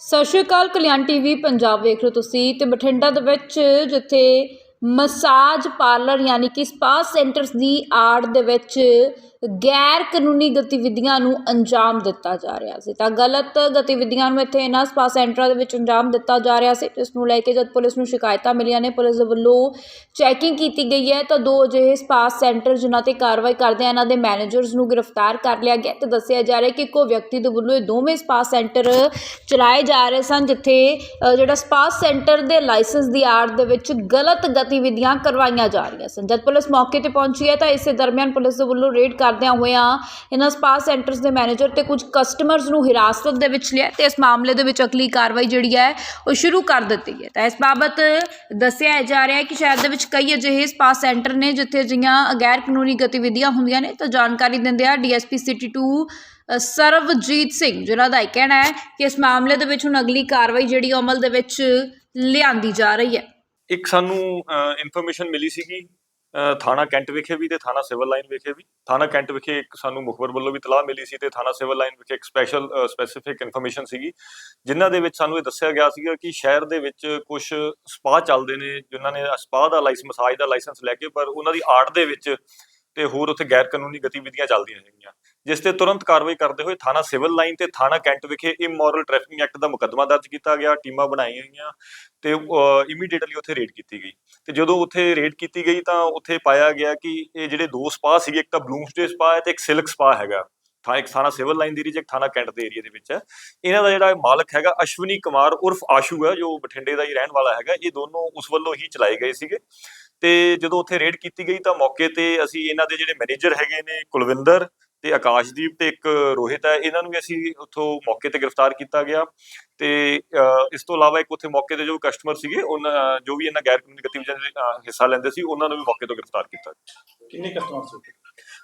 ਸਤਿ ਸ਼੍ਰੀ ਅਕਾਲ, ਕਲਿਆਣ ਟੀਵੀ, ਪੰਜਾਬ ਵੇਖ ਰਹੇ ਹੋ ਤੁਸੀਂ ਤੇ ਬਠਿੰਡਾ ਦੇ ਵਿੱਚ ਜਿੱਥੇ ਮਸਾਜ ਪਾਰਲਰ ਯਾਨੀ ਕਿ ਸਪਾ ਸੈਂਟਰਸ ਦੀ ਆੜ ਦੇ ਵਿੱਚ ਗੈਰ ਕਾਨੂੰਨੀ ਗਤੀਵਿਧੀਆਂ ਨੂੰ ਅੰਜਾਮ ਦਿੱਤਾ ਜਾ ਰਿਹਾ ਸੀ। ਤਾਂ ਗਲਤ ਗਤੀਵਿਧੀਆਂ ਨੂੰ ਇੱਥੇ ਇਹਨਾਂ ਸਪਾ ਸੈਂਟਰਾਂ ਦੇ ਵਿੱਚ ਅੰਜਾਮ ਦਿੱਤਾ ਜਾ ਰਿਹਾ ਸੀ। ਇਸ ਨੂੰ ਲੈ ਕੇ ਜਦ ਪੁਲਿਸ ਨੂੰ ਸ਼ਿਕਾਇਤਾਂ ਮਿਲੀਆਂ ਨੇ, ਪੁਲਿਸ ਦੇ ਵੱਲੋਂ ਚੈਕਿੰਗ ਕੀਤੀ ਗਈ ਹੈ, ਤਾਂ ਦੋ ਅਜਿਹੇ ਸਪਾ ਸੈਂਟਰ ਜਿਨ੍ਹਾਂ ਤੇ ਕਾਰਵਾਈ ਕਰਦੇ ਇਹਨਾਂ ਦੇ ਮੈਨੇਜਰਸ ਨੂੰ ਗ੍ਰਿਫਤਾਰ ਕਰ ਲਿਆ ਗਿਆ ਤੇ ਦੱਸਿਆ ਜਾ ਰਿਹਾ ਕਿ ਇੱਕੋ ਵਿਅਕਤੀ ਦੇ ਵੱਲੋਂ ਇਹ ਦੋਵੇਂ ਸਪਾ ਸੈਂਟਰ ਚਲਾਏ ਜਾ ਰਹੇ ਸਨ, ਜਿੱਥੇ ਜਿਹੜਾ ਸਪਾ ਸੈਂਟਰ ਦੇ ਲਾਇਸੈਂਸ ਦੀ ਆੜ ਦੇ ਵਿੱਚ ਗਲਤ ਗਤੀਵਿਧੀਆਂ ਕਰਵਾਈਆਂ ਜਾ ਰਹੀਆਂ ਸਨ। ਜਦ ਪੁਲਿਸ ਮੌਕੇ ਤੇ ਪਹੁੰਚੀ ਹੈ ਤਾਂ ਇਸੇ ਦਰਮਿਆਨ ਪੁਲਿਸ ਦੇ ਵੱਲੋਂ ਰੇਡ ਕਰਦਿਆਂ ਹੋਇਆਂ ਇਹਨਾਂ ਸਪਾ ਸੈਂਟਰਸ ਦੇ ਮੈਨੇਜਰ ਤੇ ਕੁਝ ਕਸਟਮਰਸ ਨੂੰ ਹਿਰਾਸਤ ਦੇ ਵਿੱਚ ਲਿਆ ਤੇ ਇਸ ਮਾਮਲੇ ਦੇ ਵਿੱਚ ਅਗਲੀ ਕਾਰਵਾਈ ਜਿਹੜੀ ਹੈ ਉਹ ਸ਼ੁਰੂ ਕਰ ਦਿੱਤੀ ਹੈ। ਤਾਂ ਇਸ ਬਾਬਤ ਦੱਸਿਆ ਜਾ ਰਿਹਾ ਹੈ ਕਿ ਸ਼ਹਿਰ ਦੇ ਵਿੱਚ ਕਈ ਅਜਿਹੇ ਸਪਾ ਸੈਂਟਰ ਨੇ ਜਿੱਥੇ ਅਜਿਹੀਆਂ ਗੈਰ ਕਾਨੂੰਨੀ ਗਤੀਵਿਧੀਆਂ ਹੁੰਦੀਆਂ ਨੇ। ਤਾਂ ਜਾਣਕਾਰੀ ਦਿੰਦੇ ਆ ਡੀਐਸਪੀ ਸਿਟੀ 2 ਅ, ਸਰਵਜੀਤ ਸਿੰਘ ਜਿਨ੍ਹਾਂ ਦਾ ਇਹ ਕਹਿਣਾ ਹੈ ਕਿ ਇਸ ਮਾਮਲੇ ਦੇ ਵਿੱਚ ਹੁਣ ਅਗਲੀ ਕਾਰਵਾਈ ਜਿਹੜੀ ਅਮਲ ਦੇ ਵਿੱਚ ਲਿਆਂਦੀ ਜਾ ਰਹੀ ਹੈ। ਇੱਕ ਸਾਨੂੰ ਇਨਫੋਰਮੇਸ਼ਨ ਮਿਲੀ ਸੀਗੀ ਥਾਣਾ ਕੈਂਟ ਵਿਖੇ ਵੀ ਤੇ ਥਾਣਾ ਸਿਵਲ ਲਾਈਨ ਵਿਖੇ ਵੀ। ਥਾਣਾ ਕੈਂਟ ਵਿਖੇ ਇੱਕ ਸਾਨੂੰ ਮੁਖਬਰ ਵੱਲੋਂ ਵੀ ਤਲਾਹ ਮਿਲੀ ਸੀ ਤੇ ਥਾਣਾ ਸਿਵਲ ਲਾਈਨ ਵਿਖੇ ਇੱਕ ਸਪੈਸ਼ਲ ਸਪੈਸੀਫਿਕ ਇਨਫੋਰਮੇਸ਼ਨ ਸੀਗੀ, ਜਿਨ੍ਹਾਂ ਦੇ ਵਿੱਚ ਸਾਨੂੰ ਇਹ ਦੱਸਿਆ ਗਿਆ ਸੀਗਾ ਕਿ ਸ਼ਹਿਰ ਦੇ ਵਿੱਚ ਕੁਝ ਸਪਾ ਚੱਲਦੇ ਨੇ, ਜਿਨ੍ਹਾਂ ਨੇ ਸਪਾ ਦਾ ਲਾਇਸੈਂਸ ਮਸਾਜ ਦਾ ਲਾਇਸੈਂਸ ਲੈ ਕੇ, ਪਰ ਉਹਨਾਂ ਦੀ ਆੜ ਦੇ ਵਿੱਚ ਤੇ ਹੋਰ ਉੱਥੇ ਗੈਰ ਕਾਨੂੰਨੀ ਗਤੀਵਿਧੀਆਂ ਚੱਲਦੀਆਂ ਹੈਗੀਆਂ। ਜਿਸ ਤੇ ਤੁਰੰਤ ਕਾਰਵਾਈ ਕਰਦੇ ਹੋਏ ਥਾਣਾ ਸਿਵਲ ਲਾਈਨ ਤੇ ਥਾਣਾ ਕੈਂਟ ਵਿਖੇ ਇਮੋਰਲ ਟ੍ਰੈਫਿਕਿੰਗ ਐਕਟ ਦਾ ਮੁਕੱਦਮਾ ਦਰਜ ਕੀਤਾ ਗਿਆ। ਟੀਮਾਂ ਬਣਾਈਆਂ ਗਈਆਂ ਤੇ ਇਮੀਡੀਏਟਲੀ ਉੱਥੇ ਰੇਡ ਕੀਤੀ ਗਈ। ਤੇ ਜਦੋਂ ਉੱਥੇ ਰੇਡ ਕੀਤੀ ਗਈ ਤਾਂ ਉੱਥੇ ਪਾਇਆ ਗਿਆ ਕਿ ਇਹ ਜਿਹੜੇ ਦੋ ਸਪਾ ਸੀਗੇ, ਇੱਕ ਤਾਂ ਬਲੂਮਸਟੇ ਸਪਾ ਹੈ ਤੇ ਇੱਕ ਸਿਲਕ ਸਪਾ ਹੈਗਾ। ਥਾਂ ਇੱਕ ਥਾਣਾ ਸਿਵਲ ਲਾਈਨ ਦੀ ਏਰੀਆ ਇੱਕ ਥਾਣਾ ਕੈਂਟ ਦੇ ਏਰੀਆ ਦੇ ਵਿੱਚ ਹੈ। ਇਹਨਾਂ ਦਾ ਜਿਹੜਾ ਮਾਲਕ ਹੈਗਾ, ਅਸ਼ਵਨੀ ਕੁਮਾਰ ਉਰਫ ਆਸ਼ੂ ਹੈ, ਜੋ ਬਠਿੰਡੇ ਦਾ ਹੀ ਰਹਿਣ ਵਾਲਾ ਹੈਗਾ। ਇਹ ਦੋਨੋਂ ਉਸ ਵੱਲੋਂ ਹੀ ਚਲਾਏ ਗਏ ਸੀਗੇ। ਤੇ ਜਦੋਂ ਉੱਥੇ ਰੇਡ ਕੀਤੀ ਗਈ ਤਾਂ ਮੌਕੇ ਤੇ ਅਸੀਂ ਇਹਨਾਂ ਦੇ ਜਿਹੜੇ ਮੈਨੇਜਰ ਹੈਗੇ ਨੇ, ਕੁਲਵਿੰਦਰ ਤੇ ਆਕਾਸ਼ਦੀਪ ਤੇ ਇੱਕ ਰੋਹਿਤ ਹੈ ਇਹਨਾਂ ਨੂੰ ਵੀ ਅਸੀਂ ਉੱਥੋਂ ਮੌਕੇ ਤੇ ਗ੍ਰਿਫਤਾਰ ਕੀਤਾ ਗਿਆ ਤੇ ਇਸ ਤੋਂ ਇਲਾਵਾ ਇੱਕ ਉੱਥੇ ਮੌਕੇ ਤੇ ਜੋ ਕਸਟਮਰ ਸੀਗੇ ਉਹਨਾਂ ਜੋ ਵੀ ਇਹਨਾਂ ਗੈਰ ਕਾਨੂੰਨੀ ਗਤੀਵਿਧੀਆਂ ਦੇ ਹਿੱਸਾ ਲੈਂਦੇ ਸੀ ਉਹਨਾਂ ਨੂੰ ਵੀ ਮੌਕੇ ਤੋਂ ਗ੍ਰਿਫਤਾਰ ਕੀਤਾ ਕਿੰਨੇ ਕਸਟਮਰ ਸੀ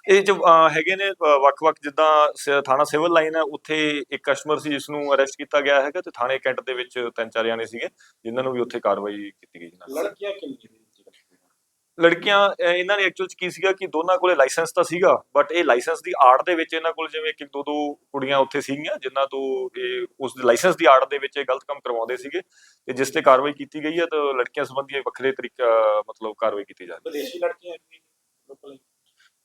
ਇਹ ਜੋ ਹੈਗੇ ਨੇ ਵੱਖ-ਵੱਖ ਜਿੱਦਾਂ ਥਾਣਾ ਸਿਵਲ ਲਾਈਨ ਹੈ ਉੱਥੇ ਇੱਕ ਕਸਟਮਰ ਸੀ ਜਿਸ ਨੂੰ ਅਰੈਸਟ ਕੀਤਾ ਗਿਆ ਹੈਗਾ ਤੇ ਥਾਣੇ ਕੈਂਟ ਦੇ ਵਿੱਚ ਤਿੰਨ ਚਾਰ ਜਾਣੇ ਸੀਗੇ ਜਿਨ੍ਹਾਂ ਨੂੰ ਵੀ ਉੱਥੇ ਕਾਰਵਾਈ ਕੀਤੀ ਗਈ ਨਾਲ ਲੜਕੀਆਂ ਕਿੰਨੀ ਸੀ ਲੜਕੀਆਂ ਇਹਨਾਂ ਨੇ ਐਕਚੁਅਲ ਚ ਕੀ ਸੀਗਾ ਕਿ ਦੋਨਾਂ ਕੋਲੇ ਲਾਇਸੈਂਸ ਤਾਂ ਸੀਗਾ ਬਟ ਇਹ ਲਾਇਸੈਂਸ ਦੀ ਆੜ ਦੇ ਵਿੱਚ ਇਹਨਾਂ ਕੋਲ ਜਿਵੇਂ ਕਿ ਦੋ ਦੋ ਕੁੜੀਆਂ ਉੱਥੇ ਸੀਗੀਆਂ ਜਿਨ੍ਹਾਂ ਤੋਂ ਇਹ ਉਸ ਦੇ ਲਾਇਸੈਂਸ ਦੀ ਆੜ ਦੇ ਵਿੱਚ ਇਹ ਗਲਤ ਕੰਮ ਕਰਵਾਉਂਦੇ ਸੀਗੇ ਤੇ ਜਿਸ ਤੇ ਕਾਰਵਾਈ ਕੀਤੀ ਗਈ ਹੈ ਤਾਂ ਲੜਕੀਆਂ ਸੰਬੰਧੀ ਵੱਖਰੇ ਤਰੀਕਾ ਮਤਲਬ ਕਾਰਵਾਈ ਕੀਤੀ ਜਾ ਰਹੀ ਵਿਦੇਸ਼ੀ ਲੜਕੀਆਂ ਹੈ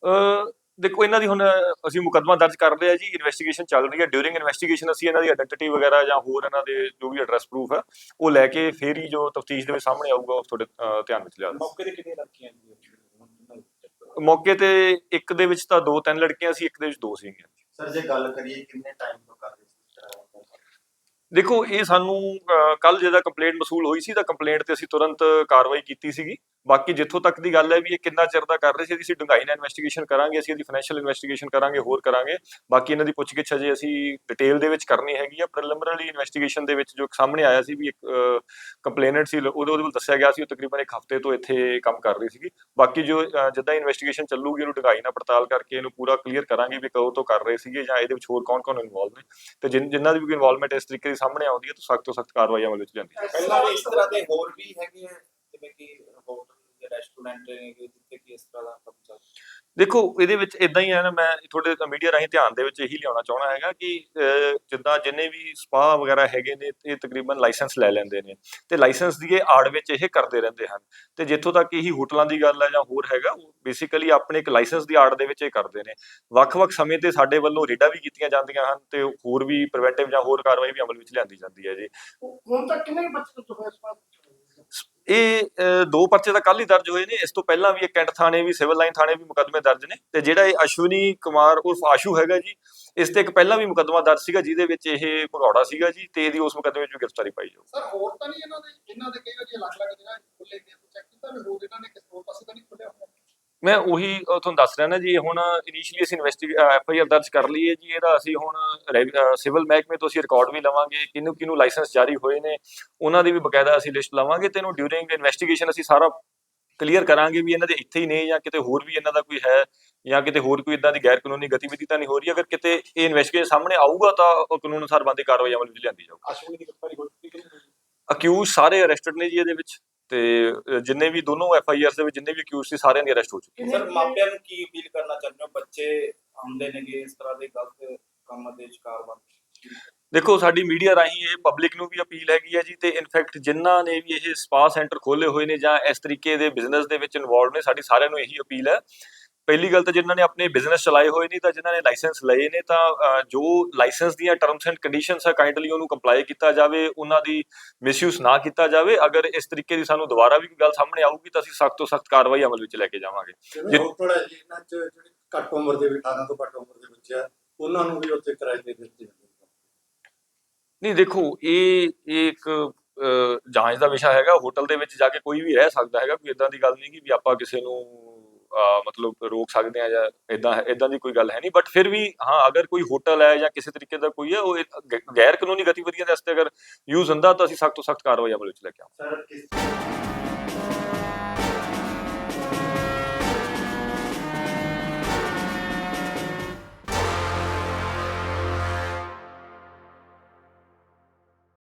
ਅਹ ਦੇਖੋ ਇਹਨਾਂ ਦੀ ਹੁਣ ਅਸੀਂ ਮੁਕੱਦਮਾ ਦਰਜ ਕਰ ਲਿਆ ਜੀ ਇਨਵੈਸਟੀਗੇਸ਼ਨ ਚੱਲ ਰਹੀ ਹੈ। ਡਿਊਰਿੰਗ ਇਨਵੈਸਟੀਗੇਸ਼ਨ ਅਸੀਂ ਇਹਨਾਂ ਦੀ ਆਇਡੈਂਟੀਟੀ ਵਗੈਰਾ ਜਾਂ ਹੋਰ ਇਹਨਾਂ ਦੇ ਜੋ ਵੀ ਐਡਰੈਸ ਪ੍ਰੂਫ ਹੈ ਉਹ ਲੈ ਕੇ ਫੇਰ ਹੀ ਜੋ ਤਫਤੀਸ਼ ਦੇ ਵਿੱਚ ਸਾਹਮਣੇ ਆਊਗਾ ਉਹ ਤੁਹਾਡੇ ਧਿਆਨ ਵਿੱਚ ਲਿਆ ਮੌਕੇ ਤੇ ਕਿੰਨੀਆਂ ਲੜਕੀਆਂ ਸੀ? ਮੌਕੇ ਤੇ ਇੱਕ ਦੇ ਵਿੱਚ ਤਾਂ ਦੋ ਤਿੰਨ ਲੜਕੀਆਂ ਸੀ ਇੱਕ ਦੇ ਵਿੱਚ ਦੋ ਸੀਗੀਆਂ। ਸਰ ਜੇ ਗੱਲ ਕਰੀਏ ਕਿੰਨੇ ਟਾਈਮ ਤੋਂ ਕਰ ਰਹੇ ਸੀ ਇਸ ਤਰ੍ਹਾਂ ਦਾ ਕੰਮ? ਦੇਖੋ, ਇਹ ਸਾਨੂੰ ਕੱਲ ਜਿਹਦਾ ਕੰਪਲੇਂਟ ਮਸੂਲ ਹੋਈ ਸੀ, ਤਾਂ ਕੰਪਲੇਂਟ ਤੇ ਅਸੀਂ ਤੁਰੰਤ ਕਾਰਵਾਈ ਕੀਤੀ ਸੀਗੀ। ਬਾਕੀ ਜਿੱਥੋਂ ਤੱਕ ਦੀ ਗੱਲ ਹੈ ਵੀ ਇਹ ਕਿੰਨਾ ਚਿਰ ਦਾ ਕਰ ਰਹੇ ਸੀ ਅਸੀਂ ਡੂੰਘਾਈ ਨਾਲ ਇਨਵੈਸਟੀਗੇਸ਼ਨ ਕਰਾਂਗੇ, ਅਸੀਂ ਇਹਦੀ ਫਾਈਨੈਂਸ਼ੀਅਲ ਇਨਵੈਸਟੀਗੇਸ਼ਨ ਕਰਾਂਗੇ, ਹੋਰ ਕਰਾਂਗੇ। ਬਾਕੀ ਇਹਨਾਂ ਦੀ ਪੁੱਛਗਿੱਛ ਅਜੇ ਅਸੀਂ ਡਿਟੇਲ ਦੇ ਵਿੱਚ ਕਰਨੀ ਹੈਗੀ ਆ। ਪ੍ਰੀਲਿਮਿਨਰੀ ਇਨਵੈਸਟੀਗੇਸ਼ਨ ਦੇ ਵਿੱਚ ਜੋ ਸਾਹਮਣੇ ਆਇਆ ਸੀ ਵੀ ਇੱਕ ਕੰਪਲੇਨੈਂਟ ਸੀ, ਉਹਦੇ ਉਹਦੇ ਵੱਲ ਦੱਸਿਆ ਗਿਆ ਸੀ, ਉਹ ਤਕਰੀਬਨ ਇੱਕ ਹਫ਼ਤੇ ਤੋਂ ਇੱਥੇ ਕੰਮ ਕਰ ਰਹੀ ਸੀਗੀ। ਬਾਕੀ ਜੋ ਜਿੱਦਾਂ ਇਨਵੈਸਟੀਗੇਸ਼ਨ ਚੱਲੂਗੀ, ਉਹਨੂੰ ਡੂੰਘਾਈ ਨਾਲ ਪੜਤਾਲ ਕਰਕੇ ਇਹਨੂੰ ਪੂਰਾ ਕਲੀਅਰ ਕਰਾਂਗੇ ਵੀ ਕਦੋਂ ਤੋਂ ਕਰ ਰਹੇ ਸੀਗੇ ਜਾਂ ਇਹਦੇ ਵਿੱਚ ਹੋਰ ਕੌਣ-ਕੌਣ ਇਨਵੋਲਵ ਨੇ। ਤੇ ਜਿਨ- ਜਿਨ੍ਹਾਂ ਦੀ ਵੀ ਇਨਵੋਲਵਮੈਂਟ ਇਸ ਤਰੀਕੇ ਸਾਹਮਣੇ ਆਉਂਦੀ ਹੈ, ਤਾਂ ਸਖਤ ਤੋਂ ਸਖਤ ਕਾਰਵਾਈ ਅਮਲ ਵਿੱਚ ਜਾਂਦੀ ਹੈ ਪਹਿਲਾਂ ਵੀ ਇਸ ਤਰ੍ਹਾਂ ਦੇ ਹੋਰ ਵੀ ਹੈਗੇ ਜਿਵੇਂ ਕਿ ਹੋਟਲ ਜਾਂ ਰੈਸਟੋਰੈਂਟ ਨੇ, ਜਿੱਥੇ ਕਿ ਇਸ ਤਰ੍ਹਾਂ ਦਾ ਦੇਖੋ, ਇਹਦੇ ਵਿੱਚ ਇਦਾਂ ਹੀ ਹੈ ਨਾ, ਮੈਂ ਤੁਹਾਡੇ ਮੀਡੀਆ ਰਾਹੀਂ ਧਿਆਨ ਦੇ ਵਿੱਚ ਇਹੀ ਲਿਆਉਣਾ ਚਾਹਣਾ ਹੈਗਾ ਕਿ ਜਿੱਦਾਂ ਜਿੰਨੇ ਵੀ ਸਪਾ ਵਗੈਰਾ ਹੈਗੇ ਨੇ, ਇਹ ਤਕਰੀਬਨ ਲਾਇਸੈਂਸ ਲੈ ਲੈਂਦੇ ਨੇ ਤੇ ਲਾਇਸੈਂਸ ਦੀ ਇਹ ਆੜ ਵਿੱਚ ਇਹ ਕਰਦੇ ਰਹਿੰਦੇ ਹਨ ਤੇ ਜਿੱਥੋਂ ਤੱਕ ਇਹੀ ਹੋਟਲਾਂ ਦੀ ਗੱਲ ਹੈ ਜਾਂ ਹੋਰ ਹੈਗਾ, ਉਹ ਬੇਸਿਕਲੀ ਆਪਣੇ ਇੱਕ ਲਾਇਸੈਂਸ ਦੀ ਆੜ ਦੇ ਵਿੱਚ ਇਹ ਕਰਦੇ ਨੇ। ਵੱਖ-ਵੱਖ ਸਮੇਂ ਤੇ ਸਾਡੇ ਵੱਲੋਂ ਰੇਡਾਂ ਵੀ ਕੀਤੀਆਂ ਜਾਂਦੀਆਂ ਹਨ ਤੇ ਹੋਰ ਵੀ ਪ੍ਰੀਵੈਂਟਿਵ ਜਾਂ ਹੋਰ ਕਾਰਵਾਈ ਵੀ ਅਮਲ ਵਿੱਚ ਲਿਆਂਦੀ ਜਾਂਦੀ ਹੈ ਜੀ। ਹੁਣ ਤੱਕ ਕਿੰਨੇ ਬੱਚੇ ਤੋਂ ਹੋਏ ਸਵਾਲ ਇਹ ਦੋ ਪਰਚੇ ਤਾਂ ਕੱਲ ਹੀ ਦਰਜ ਹੋਏ ਨੇ। ਇਸ ਤੋਂ ਪਹਿਲਾਂ ਵੀ ਇਹ ਕੈਂਟ ਥਾਣੇ, ਵੀ ਸਿਵਲ ਲਾਈਨ ਥਾਣੇ ਵੀ ਮੁਕੱਦਮੇ ਦਰਜ ਨੇ ਤੇ ਜਿਹੜਾ ਇਹ ਅਸ਼ਵਨੀ ਕੁਮਾਰ ਉਰਫ ਆਸ਼ੂ ਹੈਗਾ ਜੀ, ਇਸ ਤੇ ਇੱਕ ਪਹਿਲਾਂ ਵੀ ਮੁਕੱਦਮਾ ਦਰਜ ਸੀਗਾ, ਜਿਹਦੇ ਵਿੱਚ ਇਹ ਭਗੌੜਾ ਸੀਗਾ ਜੀ ਤੇ ਇਹਦੀ ਉਸ ਮੁਕੱਦਮੇ ਵਿੱਚ ਗ੍ਰਿਫਤਾਰੀ ਪਾਈ ਜਾਊ। ਸਰ, ਹੋਰ ਤਾਂ ਨਹੀਂ ਇਹਨਾਂ ਦੇ ਇਹਨਾਂ ਦੇ ਕਈ ਵਾਰੀ ਅਲੱਗ ਅਲੱਗ ਜਗ੍ਹਾ ਖੁੱਲੇ ਗਏ ਚੈੱਕ ਕੀਤਾ ਵੀ ਹੋਰ ਇਹਨਾਂ ਨੇ ਕਿਸੇ ਹੋਰ ਪਾਸੇ ਤਾਂ ਨਹੀਂ ਖੁੱਲਿਆ ਹੋਇਆ। ਮੈਂ ਉਹੀ ਤੁਹਾਨੂੰ ਦੱਸ ਰਿਹਾ ਨਾ ਜੀ ਹੁਣ ਇਨੀਸ਼ੀਅਲੀ ਅਸੀਂ ਇਨਵੈਸਟੀ ਐਫ ਆਈ ਆਰ ਦਰਜ ਕਰ ਲਈ ਹੈ ਜੀ ਇਹਦਾ ਅਸੀਂ ਹੁਣ ਸਿਵਲ ਮਹਿਕਮੇ ਤੋਂ ਅਸੀਂ ਰਿਕਾਰਡ ਵੀ ਲਵਾਂਗੇ ਕਿਹਨੂੰ ਕਿਹਨੂੰ ਲਾਇਸੈਂਸ ਜਾਰੀ ਹੋਏ ਨੇ ਉਹਨਾਂ ਦੀ ਵੀ ਬਕਾਇਦਾ ਅਸੀਂ ਲਿਸਟ ਲਵਾਂਗੇ ਤੇ ਇਹਨੂੰ ਡਿਊਰਿੰਗ ਇਨਵੈਸਟੀਗੇਸ਼ਨ ਅਸੀਂ ਸਾਰਾ ਕਲੀਅਰ ਕਰਾਂਗੇ ਵੀ ਇਹਨਾਂ ਦੇ ਇੱਥੇ ਹੀ ਨੇ ਜਾਂ ਕਿਤੇ ਹੋਰ ਵੀ ਇਹਨਾਂ ਦਾ ਕੋਈ ਹੈ ਜਾਂ ਕਿਤੇ ਹੋਰ ਕੋਈ ਇਦਾਂ ਦੀ ਗੈਰ ਕਾਨੂੰਨੀ ਗਤੀਵਿਧੀ ਤਾਂ ਨਹੀਂ ਹੋ ਰਹੀ ਅਗਰ ਕਿਤੇ ਇਹ ਇਨਵੈਸਟੀਗੇਸ਼ਨ ਸਾਹਮਣੇ ਆਊਗਾ ਤਾਂ ਉਹ ਕਾਨੂੰਨ ਅਨੁਸਾਰ ਬੰਦੀ ਕਾਰਵਾਈ ਅਮਲ ਵਿੱਚ ਲਿਆਂਦੀ ਜਾਊਗੀ। ਅਕਿਊਜ਼ ਸਾਰੇ ਅਰੈਸਟਡ ਨੇ ਜੀ ਇਹਦੇ ਵਿੱਚ। ਤੇ ਅਹ, ਜਿੰਨੇ ਵੀ ਦੋਨੋਂ ਐਫ ਆਈ ਆਰਸ ਦੇ ਵਿੱਚ ਜਿੰਨੇ ਵੀ ਅਕਿਊਜ਼ ਸੀ ਸਾਰਿਆਂ ਦੀ ਅਰੈਸਟ ਹੋ ਚੁੱਕੀ ਸਰ ਮਾਪਿਆਂ ਨੂੰ ਕੀ ਅਪੀਲ ਕਰਨਾ ਚਾਹੁੰਦੇ ਹੋ? ਬੱਚੇ ਆਉਂਦੇ ਨੇਗੇ ਇਸ ਤਰ੍ਹਾਂ ਦੇ ਗਲਤ ਕੰਮਾਂ ਦੇ ਸ਼ਿਕਾਰ ਬਣ ਦੇਖੋ ਸਾਡੀ ਮੀਡੀਆ ਰਾਹੀਂ ਇਹ ਪਬਲਿਕ ਨੂੰ ਵੀ ਅਪੀਲ ਹੈਗੀ ਹੈ ਜੀ ਤੇ ਇਨਫੈਕਟ ਜਿਨ੍ਹਾਂ ਨੇ ਵੀ ਇਹ ਸਪਾ ਸੈਂਟਰ ਖੋਲੇ ਹੋਏ ਨੇ ਜਾਂ ਇਸ ਤਰੀਕੇ ਦੇ ਬਿਜ਼ਨਸ ਦੇ ਵਿੱਚ ਇਨਵੋਲਵ ਨੇ ਸਾਡੀ ਸਾਰਿਆਂ ਨੂੰ ਇਹੀ ਅਪੀਲ ਹੈ ਪਹਿਲੀ ਗੱਲ ਤਾਂ ਜਿਨ੍ਹਾਂ ਨੇ ਆਪਣੇ ਬਿਜ਼ਨਸ ਚਲਾਏ ਹੋਏ ਨੇ ਤਾਂ ਜਿਨ੍ਹਾਂ ਨੇ ਲਾਇਸੈਂਸ ਲਏ ਨੇ ਤਾਂ ਜੋ ਲਾਇਸੈਂਸ ਦੀਆਂ ਟਰਮਸ ਐਂਡ ਕੰਡੀਸ਼ਨਸ ਆ ਕਾਈਂਡਲੀ ਉਹਨੂੰ ਕੰਪਲਾਈ ਕੀਤਾ ਜਾਵੇ ਉਹਨਾਂ ਦੀ ਮਿਸਯੂਜ਼ ਨਾ ਕੀਤਾ ਜਾਵੇ। ਅਗਰ ਇਸ ਤਰੀਕੇ ਦੀ ਸਾਨੂੰ ਦੁਬਾਰਾ ਵੀ ਕੋਈ ਗੱਲ ਸਾਹਮਣੇ ਆਊਗੀ ਤਾਂ ਅਸੀਂ ਸਖਤ ਤੋਂ ਸਖਤ ਕਾਰਵਾਈ ਅਮਲ ਵਿੱਚ ਲੈ ਕੇ ਜਾਵਾਂਗੇ। ਜਿਵੇਂ ਜੀ- ਹੋਟਲ ਹੈ ਜੀ ਇਹਨਾਂ ਚ ਜਿਹੜੀ ਘੱਟ ਉਮਰ ਦੇ ਵੀ 18 ਤੋਂ ਘੱਟ ਉਮਰ ਦੇ ਬੱਚੇ ਆ ਉਹਨਾਂ ਨੂੰ ਵੀ ਉੱਥੇ ਕਿਰਾਏ ਤੇ ਦਿੱਤੇ ਨਹੀਂ ਦੇਖੋ ਇਹ ਇੱਕ ਜਾਂਚ ਦਾ ਵਿਸ਼ਾ ਹੈਗਾ ਹੋਟਲ ਦੇ ਵਿੱਚ ਜਾ ਕੇ ਕੋਈ ਵੀ ਰਹਿ ਸਕਦਾ ਹੈਗਾ ਕੋਈ ਇਦਾਂ ਦੀ ਗੱਲ ਨਹੀਂ ਕਿ ਵੀ ਆਪਾਂ ਕਿਸੇ ਨੂੰ ਮਤਲਬ ਰੋਕ ਸਕਦੇ ਆ ਜਾਂ ਇਦਾਂ ਇਦਾਂ ਦੀ ਕੋਈ ਗੱਲ ਹੈ ਨਹੀਂ ਬਟ ਫਿਰ ਵੀ, ਹਾਂ, ਅਗਰ ਕੋਈ ਹੋਟਲ ਹੈ ਜਾਂ ਕਿਸੇ ਤਰੀਕੇ ਦਾ ਕੋਈ ਹੈ, ਉਹ ਗੈਰ ਕਾਨੂੰਨੀ ਗਤੀਵਿਧੀਆਂ ਦੇ ਵਾਸਤੇ ਅਗਰ ਯੂਜ਼ ਹੁੰਦਾ ਤਾਂ ਅਸੀਂ ਸਖਤ ਤੋਂ ਸਖਤ ਕਾਰਵਾਈ ਅਮਲ ਵਿੱਚ ਲੈ ਕੇ ਆਵਾਂਗੇ। ਸਰ